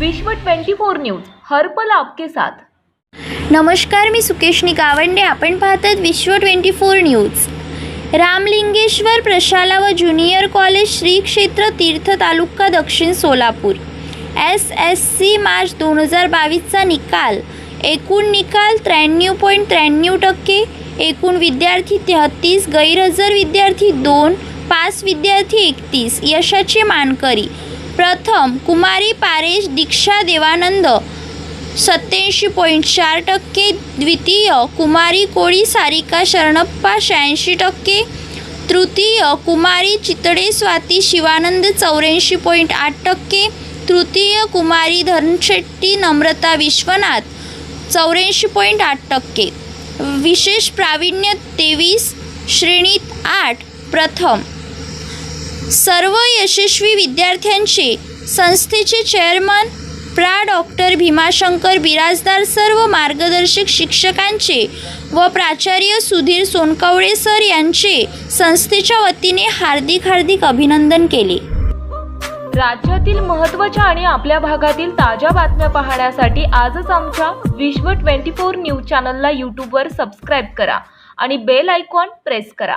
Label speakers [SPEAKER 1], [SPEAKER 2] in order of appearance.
[SPEAKER 1] विश्व 24 न्यूज हर्पल आपके साथ.
[SPEAKER 2] नमस्कार मी सुकेशनी गावंडे आपण पाहतात Vishwa twenty four news. Ramalingeshwar प्रशाला व ज्युनियर कॉलेज श्री क्षेत्र तीर्थ तालुका दक्षिण Solapur. S S C March दोन हजार बावीसचा निकाल. एकूण निकाल त्र्याण्णव पॉईंट त्र्याण्णव टक्के. एकूण विद्यार्थी तेहत्तीस गैरहजर विद्यार्थी दोन पाच विद्यार्थी एकतीस यशाचे मानकरी. प्रथम कुमारी पारेश दीक्षा देवानंद. सत्याऐंशी पॉईंट चार टक्के. द्वितीय कुमारी कोळी सारिका शरणप्पा शहाऐंशी टक्के. तृतीय कुमारी चितडे स्वाती शिवानंद चौऱ्याऐंशी पॉईंट आठ टक्के. तृतीय कुमारी धनशेट्टी नम्रता विश्वनाथ चौऱ्याऐंशी पॉईंट आठ टक्के. विशेष प्रावीण्य तेवीस श्रेणीत आठ प्रथम. सर्व यशस्वी विद्यार्थ्यांचे संस्थेचे चेअरमन प्रा. डॉक्टर भीमाशंकर बिराजदार सर्व मार्गदर्शक शिक्षकांचे व प्राचार्य सुधीर सोनकवळे सर यांचे संस्थेच्या वतीने हार्दिक हार्दिक अभिनंदन केले.
[SPEAKER 1] राज्यातील महत्त्वाच्या आणि आपल्या भागातील ताज्या बातम्या पाहण्यासाठी आजच आमच्या विश्व 24 न्यूज चॅनलला यूट्यूबवर सबस्क्राईब करा आणि बेल आयकॉन प्रेस करा.